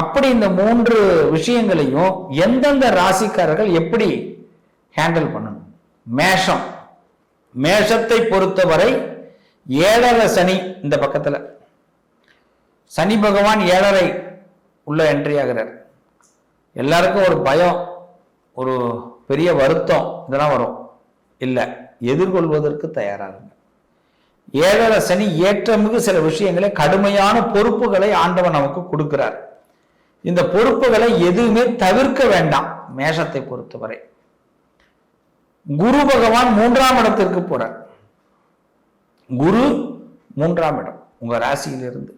அப்படி இந்த மூன்று விஷயங்களையும் எந்தெந்த ராசிக்காரர்கள் எப்படி ஹேண்டில் பண்ணணும்? மேஷம். மேஷத்தை பொறுத்தவரை ஏழரை சனி இந்த பக்கத்தில். சனி பகவான் ஏழரை உள்ள என்ட்ரி ஆகிறார். எல்லாருக்கும் ஒரு பயம் ஒரு பெரிய வருத்தம் இதெல்லாம் வரும். இல்லை எதிர்கொள்வதற்கு தயாராகுங்க ஏழரை சனி ஏற்றமிகு சில விஷயங்களை கடுமையான பொறுப்புகளை ஆண்டவன் நமக்கு கொடுக்கிறார். இந்த பொறுப்புகளை எதுவுமே தவிர்க்க வேண்டாம் மேஷத்தை பொறுத்தவரை. குரு பகவான் மூன்றாம் இடத்திற்கு போறார். குரு மூன்றாம் இடம் உங்க ராசியிலிருந்து.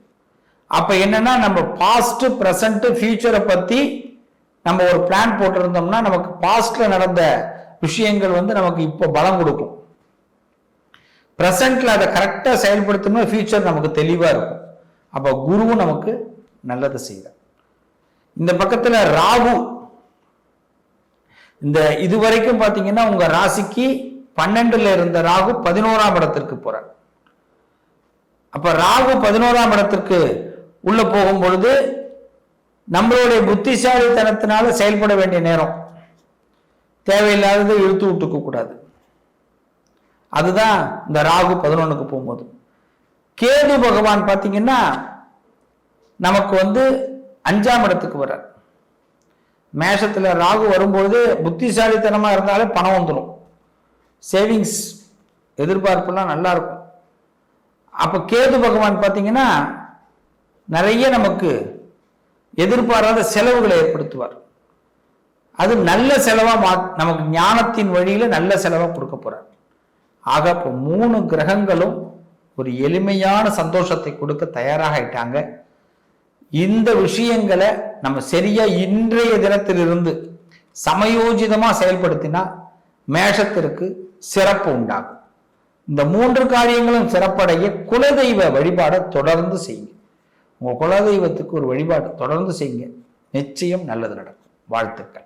அப்ப என்னன்னா நம்ம பாஸ்ட் பிரசன்ட் ஃபியூச்சரை பத்தி நம்ம ஒரு பிளான் போட்டிருந்தோம்னா நமக்கு பாஸ்ட்ல நடந்த விஷயங்கள் வந்து நமக்கு இப்போ பலம் கொடுக்கும். பிரசன்ட்ல அதை கரெக்டாக செயல்படுத்தணும் ஃபியூச்சர் நமக்கு தெளிவாக இருக்கும். அப்போ குருவும் நமக்கு நல்லது செய்கிறார் இந்த பக்கத்துல ராகு. இந்த இதுவரைக்கும் பாத்தீங்கன்னா உங்க ராசிக்கு பன்னெண்டுல இருந்த ராகு பதினோராம் இடத்திற்கு போறார். அப்ப ராகு பதினோராம் இடத்திற்கு உள்ள போகும் பொழுது நம்மளுடைய புத்திசாலித்தனத்தினால செயல்பட வேண்டிய நேரம். தேவையில்லாததை இழுத்து விட்டுக்க கூடாது. அதுதான் இந்த ராகு பதினொன்னுக்கு போகும்போது. கேது பகவான் பார்த்தீங்கன்னா நமக்கு வந்து அஞ்சாம் இடத்துக்கு வர்றார். மேஷத்தில் ராகு வரும்போது புத்திசாலித்தனமாக இருந்தாலே பணம் வந்துடும் சேவிங்ஸ் எதிர்பார்ப்புலாம் நல்லாயிருக்கும் அப்போ கேது பகவான் பார்த்தீங்கன்னா நிறைய நமக்கு எதிர்பாராத செலவுகளை ஏற்படுத்துவார். அது நல்ல செலவாக மா நமக்கு ஞானத்தின் வழியில் நல்ல செலவாக கொடுக்க போகிறார் ஆக இப்போ மூணு கிரகங்களும் ஒரு எளிமையான சந்தோஷத்தை கொடுக்க தயாராக ஆயிட்டாங்க. இந்த விஷயங்களை நம்ம சரியா இன்றைய தினத்திலிருந்து சமயோஜிதமா செயல்படுத்தினா மேஷத்திற்கு சிறப்பு உண்டாகும். இந்த மூன்று காரியங்களும் சிறப்படைய குலதெய்வ வழிபாடை தொடர்ந்து செய்யுங்க. உங்க குலதெய்வத்துக்கு ஒரு வழிபாடு தொடர்ந்து செய்யுங்க. நிச்சயம் நல்லது நடக்கும். வாழ்த்துக்கள்.